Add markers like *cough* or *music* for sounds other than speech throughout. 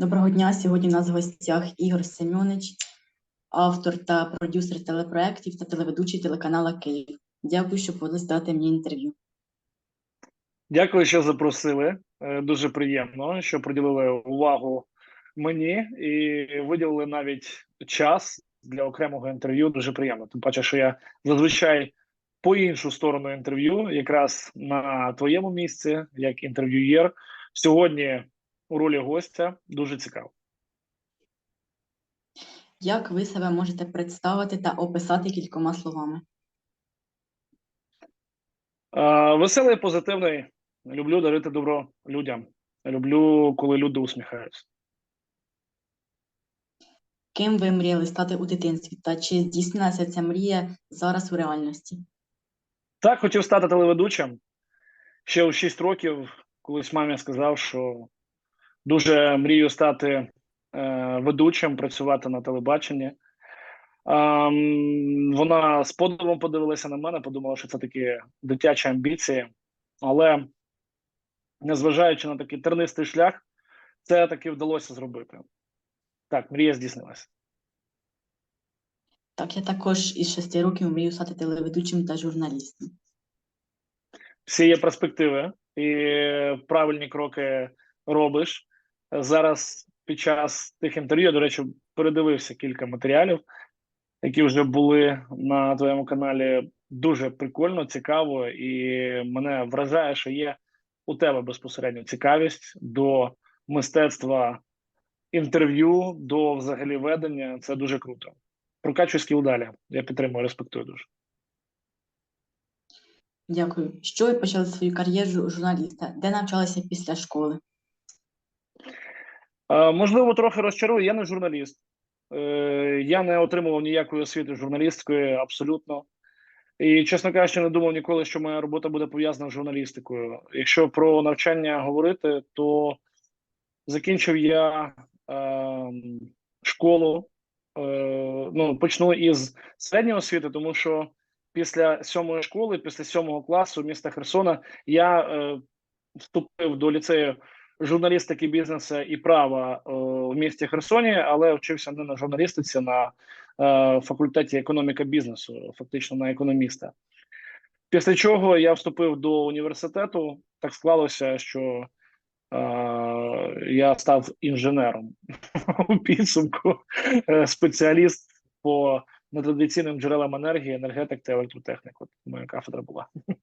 Доброго дня. Сьогодні у нас в гостях Ігор Семьонич, автор та продюсер телепроєктів та телеведучий телеканала Київ. Дякую, що погодились дати мені інтерв'ю. Дякую, що запросили. Е, Дуже приємно, що приділили увагу мені і виділили навіть час для окремого інтерв'ю. Дуже приємно. Тим паче, що я зазвичай по іншу сторону інтерв'ю, якраз на твоєму місці, як інтерв'юєр. Сьогодні у ролі гостя дуже цікаво. Як ви себе можете представити та описати кількома словами? Е, Веселий, позитивний. Люблю дарити добро людям. Люблю, коли люди усміхаються. Ким ви мріяли стати у дитинстві та чи здійснилася ця мрія зараз у реальності? Так, хотів стати телеведучим. Ще у 6 років колись мамі сказав, що дуже мрію стати е, ведучим, працювати на телебаченні. Ем, вона з подивом подивилася на мене, подумала, що це такі дитячі амбіції. Але незважаючи на такий тернистий шлях, це таки вдалося зробити. Так, мрія здійснилася. Так, я також із шести років мрію стати телеведучим та журналістом. всі є перспективи і правильні кроки робиш. Зараз під час тих інтерв'ю, я, до речі, передивився кілька матеріалів, які вже були на твоєму каналі. Дуже прикольно, цікаво, і мене вражає, що є у тебе безпосередньо цікавість до мистецтва інтерв'ю, до взагалі ведення. Це дуже круто. Прокачуй скіл далі. Я підтримую, респектую дуже. Дякую. Що ви почали свою кар'єру журналіста? Де навчалися після школи? Е, Можливо, трохи розчарую. Я не журналіст. Е, Я не отримував ніякої освіти журналістської абсолютно. І, чесно кажучи, не думав ніколи, що моя робота буде пов'язана з журналістикою. Якщо про навчання говорити, то закінчив я е, школу. Е, ну, почну із середньої освіти, тому що після сьомої школи, після сьомого класу міста Херсона, я е, вступив до ліцею журналістики, бізнесу і права е, в місті Херсоні, але вчився не на журналістиці, на е, факультеті економіка бізнесу, фактично на економіста. Після чого я вступив до університету. Так склалося, що е, я став інженером *laughs* у підсумку, спеціаліст по нетрадиційним джерелам енергії, енергетик та електротехнік. От моя кафедра була. *laughs*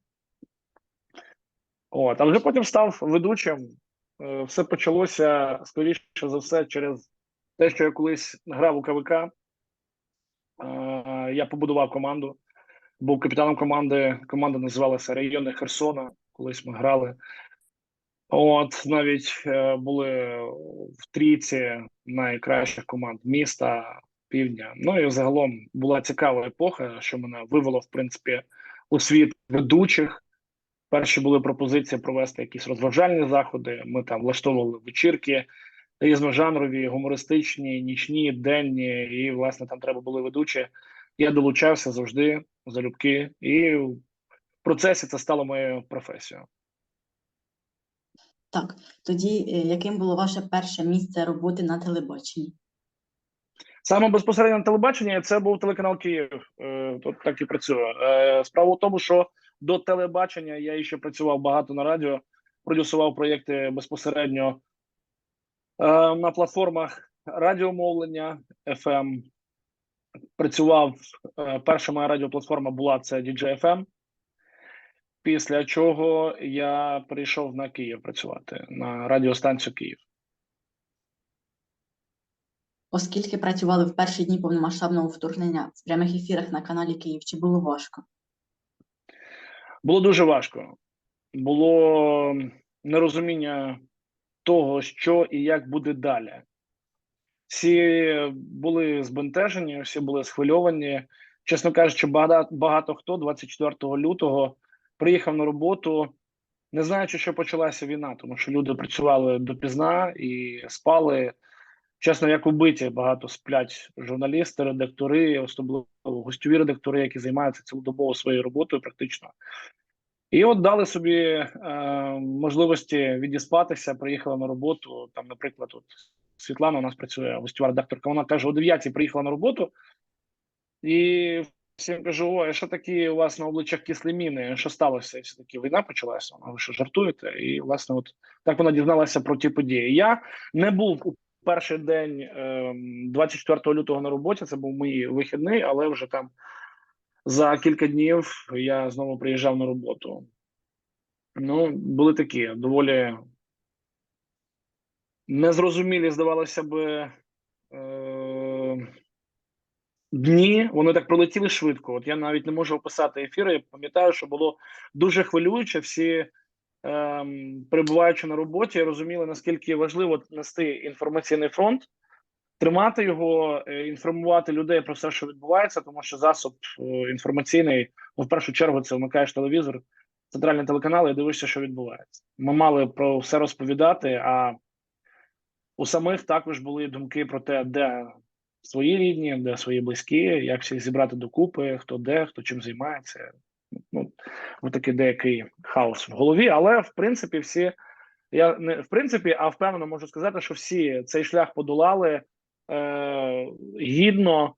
От, а вже потім став ведучим. Е, Все почалося скоріше за все через те, що я колись грав у КВК. Е, Я побудував команду, був капітаном команди. Команда називалася Райони Херсона. Колись ми грали. От навіть е, були в трійці найкращих команд міста, півдня. Ну і загалом була цікава епоха, що мене вивело, в принципі, у світ ведучих. Перші були пропозиції провести якісь розважальні заходи. Ми там влаштовували вечірки різножанрові, гумористичні, нічні, денні, і власне там треба були ведучі. Я долучався завжди залюбки, і в процесі це стало моєю професією. Так, тоді е, яким було ваше перше місце роботи на телебаченні? Саме безпосередньо на телебаченні це був телеканал Київ. Е, Тут так і працює. Е, Справа в тому, що до телебачення я ще працював багато на радіо, продюсував проєкти безпосередньо е, на платформах радіомовлення FM. Працював е, перша моя радіоплатформа була це DJ FM. Після чого я перейшов на Київ працювати на радіостанцію Київ. Оскільки працювали в перші дні повномасштабного вторгнення в прямих ефірах на каналі Київ, чи було важко? Було дуже важко. Було нерозуміння того, що і як буде далі. Всі були збентежені, всі були схвильовані. Чесно кажучи, багато, багато хто 24 лютого приїхав на роботу, не знаючи, що почалася війна, тому що люди працювали допізна і спали. Чесно, як убиті, багато сплять журналісти, редактори, особливо гостьові редактори, які займаються цілодобово своєю роботою, практично. І от дали собі е, можливості відіспатися, приїхала на роботу. Там, наприклад, от Світлана у нас працює гостьова редакторка. Вона каже, о 9 приїхала на роботу, і всім кажу: а що такі у вас на обличчях кислі міни? Що сталося? І всі такі війна почалася. Вона ви що жартуєте? І власне, от так вона дізналася про ті події. Я не був у перший день е, 24 лютого на роботі. Це був мій вихідний, але вже там за кілька днів я знову приїжджав на роботу. Ну, були такі доволі незрозумілі, здавалося б, е, дні. Вони так пролетіли швидко. От я навіть не можу описати ефіри. Я пам'ятаю, що було дуже хвилююче. Всі, е, перебуваючи на роботі, розуміли, наскільки важливо нести інформаційний фронт тримати його, е, інформувати людей про все, що відбувається, тому що засоб е, інформаційний, ну в першу чергу, це вмикаєш телевізор, центральний телеканал і дивишся, що відбувається. Ми мали про все розповідати. А у самих також були думки про те, де свої рідні, де свої близькі, як всіх зібрати докупи, хто де, хто чим займається. Ну, такий деякий хаос в голові, але в принципі, всі. Я не в принципі, а впевнено можу сказати, що всі цей шлях подолали е, гідно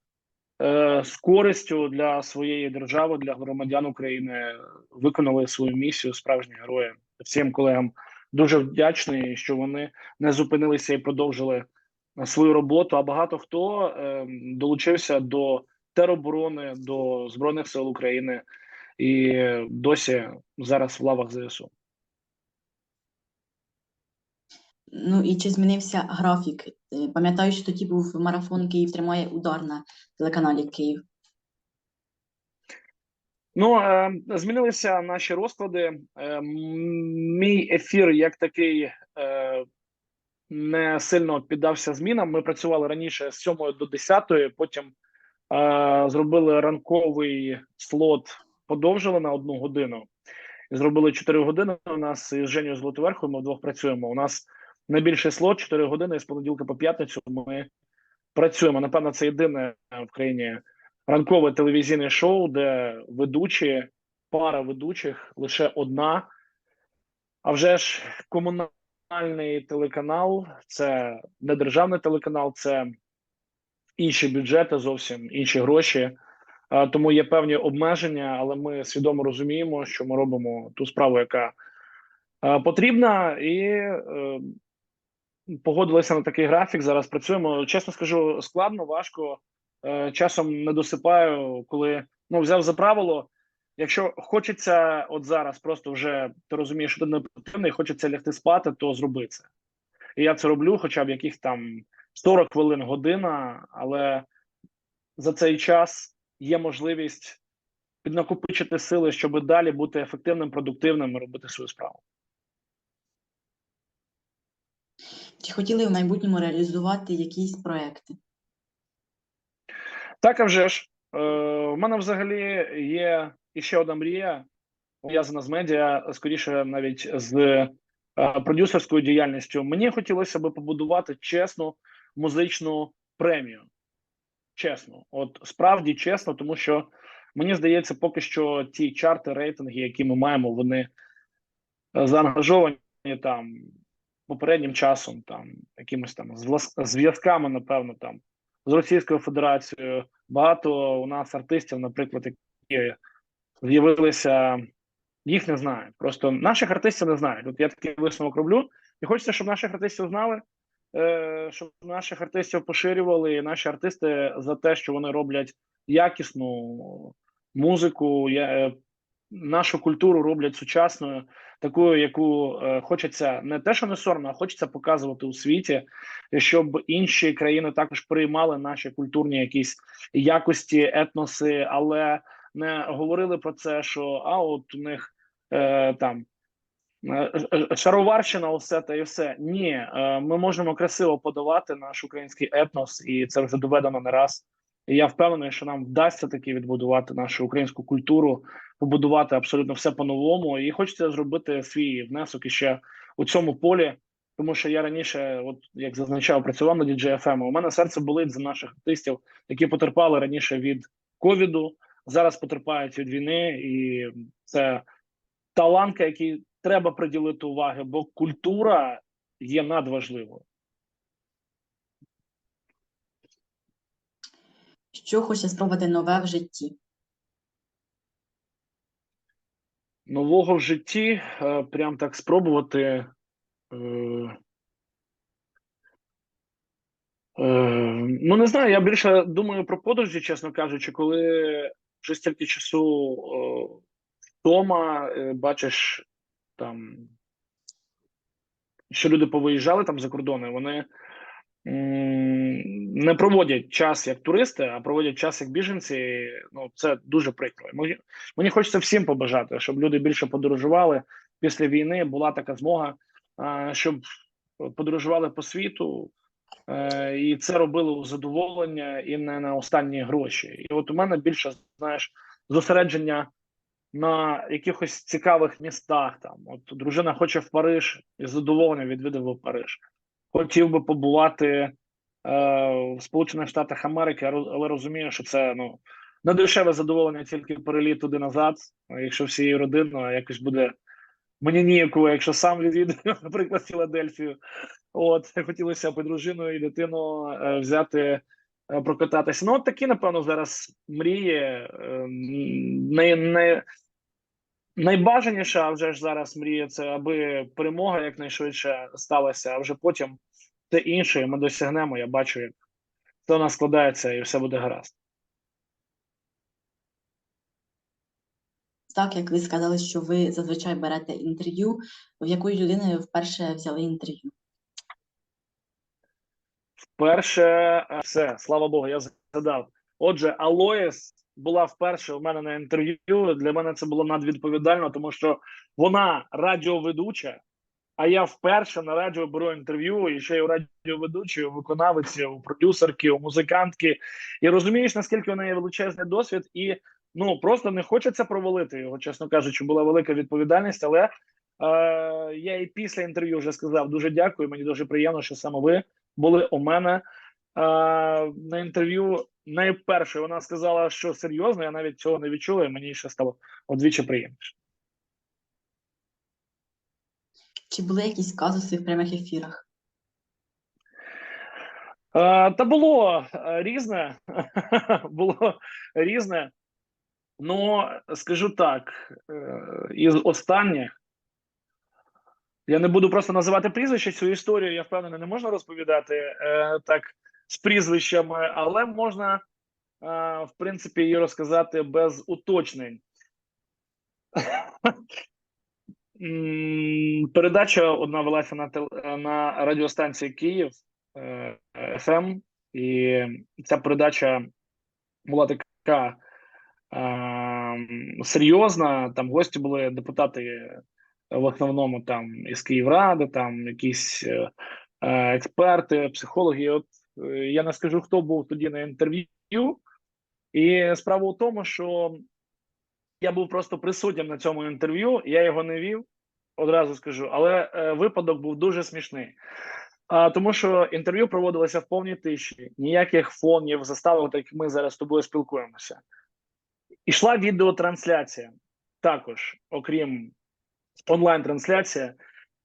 е, з користю для своєї держави, для громадян України виконали свою місію справжні герої. Всім колегам дуже вдячний, що вони не зупинилися і продовжили свою роботу. А багато хто е, долучився до тероборони, до збройних сил України і досі зараз в лавах ЗСУ. Ну і чи змінився графік? Е, Пам'ятаю, що тоді був марафон Київ тримає удар на телеканалі Київ. Ну е, змінилися наші розклади. Е, мій ефір як такий не сильно піддався змінам. Ми працювали раніше з 7 до 10, потім зробили ранковий слот, подовжили на одну годину. Зробили 4 години. У нас із Женєю Золотоверхою ми вдвох працюємо. У нас найбільший слот 4 години з понеділка по п'ятницю ми працюємо. Напевно, це єдине в країні ранкове телевізійне шоу, де ведучі, пара ведучих лише одна. А вже ж комунальний телеканал, це не державний телеканал, це інші бюджети, зовсім інші гроші. Тому є певні обмеження, але ми свідомо розуміємо, що ми робимо ту справу, яка потрібна, і е, погодилися на такий графік. Зараз працюємо. Чесно скажу, складно, важко. Е, часом не досипаю, коли ну взяв за правило. Якщо хочеться, от зараз просто вже ти розумієш, що ти не потрібно, і хочеться лягти спати, то зроби це. І я це роблю, хоча б яких там 40 хвилин, година, але за цей час є можливість піднакопичити сили, щоб далі бути ефективним, продуктивним і робити свою справу. Чи хотіли в майбутньому реалізувати якісь проекти? Так, а вже ж. Е, в мене взагалі є іще одна мрія, пов'язана з медіа, скоріше навіть з е, продюсерською діяльністю. Мені хотілося би побудувати чесну музичну премію. Чесно, от справді чесно, тому що мені здається, поки що ті чарти, рейтинги, які ми маємо, вони е, заангажовані там попереднім часом, там якимось там зв'яз- зв'язками, напевно, там з Російською Федерацією. Багато у нас артистів, наприклад, які з'явилися, їх не знають. Просто наших артистів не знають. От я такий висновок роблю, і хочеться, щоб наших артистів знали, е, щоб наших артистів поширювали, і наші артисти за те, що вони роблять якісну музику, е, нашу культуру роблять сучасною, такою, яку е, хочеться не те, що не соромно, а хочеться показувати у світі, щоб інші країни також приймали наші культурні якісь якості, етноси, але не говорили про це, що а от у них е, там. е, е, Шароварщина, усе та і все. Ні, ми можемо красиво подавати наш український етнос, і це вже доведено не раз. І я впевнений, що нам вдасться таки відбудувати нашу українську культуру, побудувати абсолютно все по-новому. І хочеться зробити свій внесок іще у цьому полі, тому що я раніше, от як зазначав, працював на DJFM, У мене серце болить за наших артистів, які потерпали раніше від ковіду, зараз потерпають від війни, і це та ланка, якій треба приділити уваги, бо культура є надважливою. Що хоче спробувати нове в житті? Нового в житті е, прям так спробувати. Е, е, ну, не знаю, я більше думаю про подорожі, чесно кажучи, коли вже стільки часу вдома бачиш там, що люди повиїжджали там за кордони, вони не проводять час як туристи, а проводять час як біженці. Ну, це дуже прикро. Мені, мені хочеться всім побажати, щоб люди більше подорожували після війни. Була така змога, щоб подорожували по світу. Е, і це робили у задоволення і не на останні гроші. І от у мене більше знаєш зосередження на якихось цікавих містах. Там от дружина хоче в Париж і з задоволенням відвідав Париж. Хотів би побувати е, в Сполучених Штатах Америки, але розумію, що це ну не дешеве задоволення, тільки переліт туди назад. Якщо всією родиною якось буде мені ніяково, якщо сам відвідую, *laughs* наприклад, Філадельфію. От хотілося б дружину і дитину е, взяти, е, прокататися. Ну, от такі, напевно, зараз мрії. е, Не, не, найбажаніша, вже ж зараз мрія, це аби перемога якнайшвидше сталася, а вже потім все інше ми досягнемо. Я бачу, як це у нас складається, і все буде гаразд. Так, як ви сказали, що ви зазвичай берете інтерв'ю, в якої людини ви вперше взяли інтерв'ю? Перше, е, все, слава Богу, я згадав. Отже, Алоїс була вперше у мене на інтерв'ю. Для мене це було надвідповідально, тому що вона радіоведуча, а я вперше на радіо беру інтерв'ю і ще й у радіоведучої, у виконавиці, у продюсерки, у музикантки. І розумієш, наскільки у неї величезний досвід, і ну просто не хочеться провалити його, чесно кажучи, була велика відповідальність, але е, я і після інтерв'ю вже сказав дуже дякую. Мені дуже приємно, що саме ви були у мене на інтерв'ю. Найперше вона сказала, що серйозно, я навіть цього не відчула, і мені ще стало вдвічі приємніше. Чи були якісь казуси в прямих ефірах? Е, Та було е, різне. *laughs* було різне. Ну, скажу так, е, із останніх. Я не буду просто називати прізвище, цю історію, я впевнений, не можна розповідати е, так з прізвищами, але можна, е, в принципі, її розказати без уточнень. Передача одна велася на, тел- на радіостанції Київ е, ФМ, і ця передача була така е, серйозна. Там гості були депутати в основному там із Київради, там якісь е, експерти, психологи. От я не скажу, хто був тоді на інтерв'ю. І справа у тому, що я був просто присутнім на цьому інтерв'ю, я його не вів, одразу скажу, але е, випадок був дуже смішний. А, тому що інтерв'ю проводилося в повній тиші, ніяких фонів, заставок, так як ми зараз з тобою спілкуємося. Ішла відеотрансляція також, окрім онлайн-трансляція,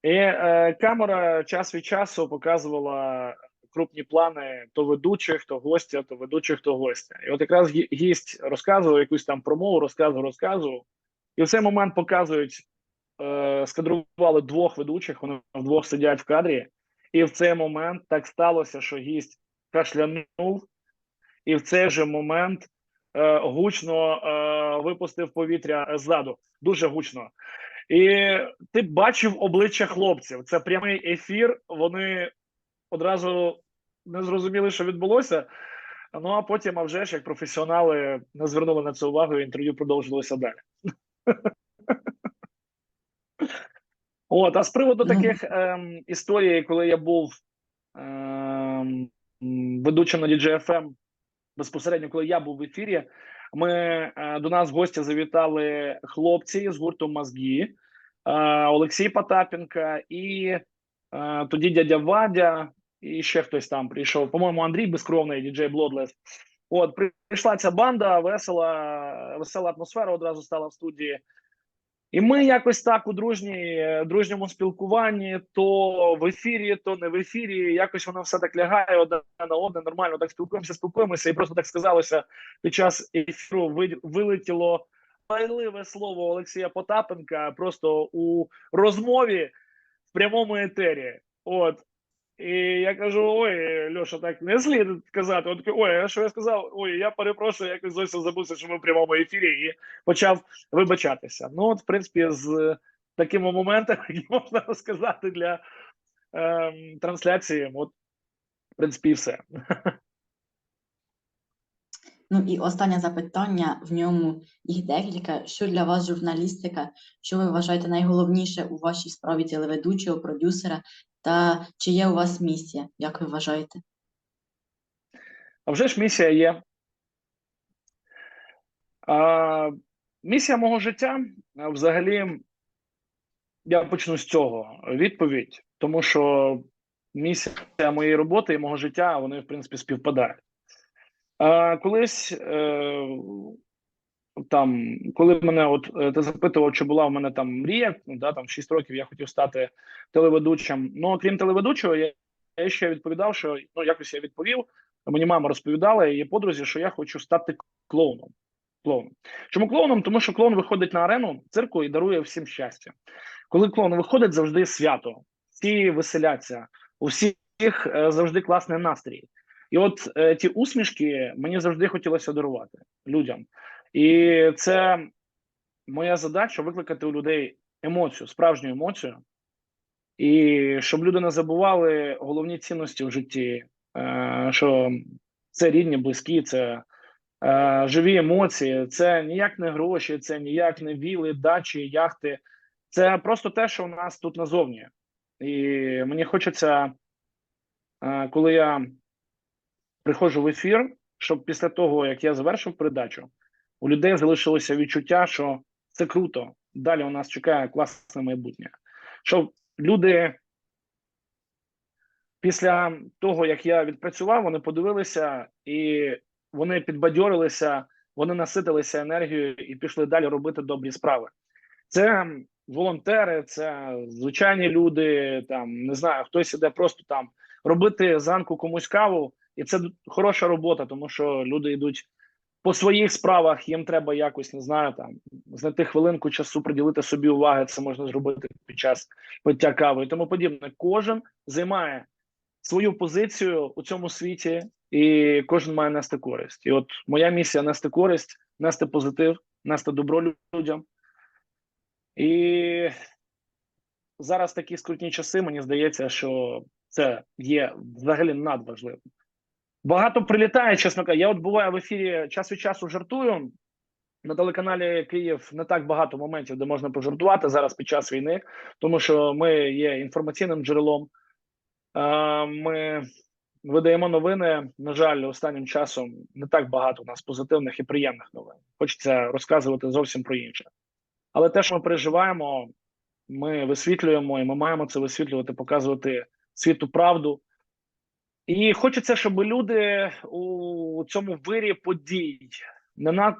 і е, камера час від часу показувала крупні плани то ведучих, то гостя, то ведучих, то гостя. І от якраз гість розказував якусь там промову, розказував, розказував. І в цей момент показують, е, скадрували двох ведучих, вони вдвох сидять в кадрі. І в цей момент так сталося, що гість кашлянув, і в цей же момент е, гучно е, випустив повітря ззаду. Дуже гучно. І ти бачив обличчя хлопців. Це прямий ефір. Вони одразу не зрозуміли, що відбулося. Ну а потім, а вже ж як професіонали не звернули на це увагу, і інтерв'ю продовжилося далі. *laughs* От, а з приводу таких ем, історій, коли я був ем, ведучим на DJFM, безпосередньо, коли я був в ефірі, ми е, до нас в гості завітали хлопці з гурту Мозгі, е, Олексій Потапенко і е, тоді дядя Вадя, і ще хтось там прийшов. По-моєму, Андрій Безкровний, діджей Bloodless. От прийшла ця банда, весела, весела атмосфера одразу стала в студії. І ми якось так у дружній, дружньому спілкуванні, то в ефірі, то не в ефірі. Якось воно все так лягає одне на одне, нормально так спілкуємося, спілкуємося, і просто так сказалося під час ефіру вилетіло пайливе слово Олексія Потапенка просто у розмові в прямому етері. От. І я кажу: ой, Льоша, так не слід казати. От, ой, а що я сказав? Ой, я перепрошую, якось зовсім забувся, що ми в прямому ефірі і почав вибачатися. Ну, от, в принципі, з такими моментами, які *laughs* можна розказати для ем, трансляції, от, в принципі, і все. *laughs* Ну і останнє запитання, в ньому їх декілька. Що для вас журналістика? Що ви вважаєте найголовніше у вашій справі телеведучого, продюсера? Та чи є у вас місія? Як ви вважаєте? А вже ж місія є. А, місія мого життя взагалі, я почну з цього відповідь, тому що місія моєї роботи і мого життя вони, в принципі, співпадають. А, колись е, там, коли мене от е, ти запитував, чи була в мене там мрія, ну, да, там в 6 років я хотів стати телеведучим. Ну, окрім телеведучого, я, я ще відповідав, що ну якось я відповів. Мені мама розповідала її подрузі, що я хочу стати клоуном. Клоуном. Чому клоуном? Тому що клоун виходить на арену цирку і дарує всім щастя. Коли клоун виходить, завжди свято, всі веселяться, у всіх е, завжди класний настрій. І от е, ті усмішки мені завжди хотілося дарувати людям. І це моя задача викликати у людей емоцію, справжню емоцію, і щоб люди не забували головні цінності в житті, е, що це рідні, близькі, це е, живі емоції, це ніяк не гроші, це ніяк не віли, дачі, яхти. Це просто те, що у нас тут назовні. І мені хочеться, е, коли я приходжу в ефір, щоб після того, як я завершив передачу, у людей залишилося відчуття, що це круто. Далі у нас чекає класне майбутнє. Щоб люди після того, як я відпрацював, вони подивилися і вони підбадьорилися, вони наситилися енергією і пішли далі робити добрі справи. Це волонтери, це звичайні люди. Там не знаю, хтось іде просто там робити зранку комусь каву, і це хороша робота, тому що люди йдуть по своїх справах. Їм треба якось не знаю, там знайти хвилинку часу, приділити собі уваги. Це можна зробити під час пиття кави і тому подібне. Кожен займає свою позицію у цьому світі, і кожен має нести користь. І от моя місія нести користь, нести позитив, нести добро людям. І зараз такі скрутні часи, мені здається, що це є взагалі надважливим. Багато прилітає, чесно кажучи. Я от буваю в ефірі час від часу жартую. На телеканалі Київ не так багато моментів, де можна пожартувати зараз під час війни, тому що ми є інформаційним джерелом. Ми видаємо новини. На жаль, останнім часом не так багато у нас позитивних і приємних новин. Хочеться розказувати зовсім про інше. Але те, що ми переживаємо, ми висвітлюємо, і ми маємо це висвітлювати, показувати світу правду. І хочеться, щоб люди у цьому вирі подій не над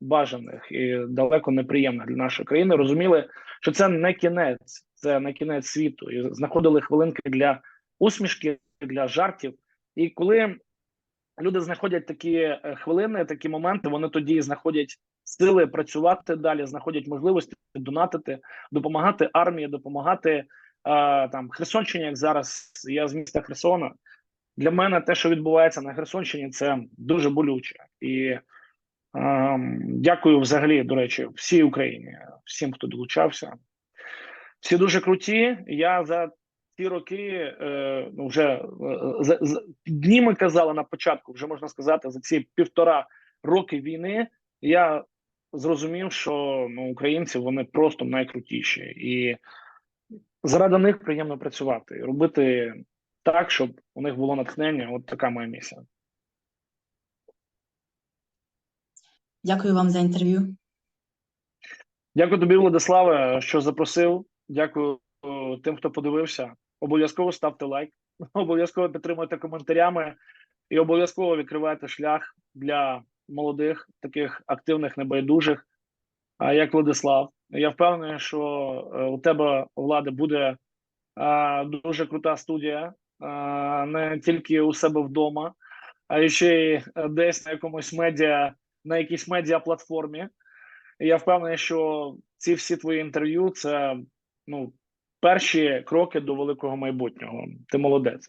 бажаних і далеко неприємних для нашої країни розуміли, що це не кінець, це не кінець світу, і знаходили хвилинки для усмішки, для жартів. І коли люди знаходять такі е, хвилини, такі моменти, вони тоді знаходять сили працювати далі, знаходять можливості донатити, допомагати армії, допомагати там Херсонщині, як зараз я з міста Херсона. Для мене те, що відбувається на Херсонщині, це дуже болюче. І ем, дякую взагалі, до речі, всій Україні, всім, хто долучався. Всі дуже круті. Я за ці роки е, ну вже е, за, за дні ми казали на початку, вже можна сказати, за ці півтора роки війни я зрозумів, що ну, українці вони просто найкрутіші, і заради них приємно працювати і робити так, щоб у них було натхнення. От така моя місія. Дякую вам за інтерв'ю. Дякую тобі, Владиславе, що запросив. Дякую е, тим, хто подивився. Обов'язково ставте лайк, *laughs* обов'язково підтримуйте коментарями і обов'язково відкривайте шлях для молодих, таких активних, небайдужих, а як Владислав, Я впевнений, що е, у тебе влади буде е, дуже крута студія, е, не тільки у себе вдома, а ще й десь на якомусь медіа, на якійсь медіа платформі. Я впевнений, що ці всі твої інтерв'ю це ну, перші кроки до великого майбутнього. Ти молодець.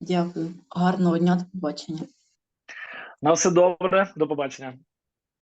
Дякую. Гарного дня, до побачення. На все добре, до побачення.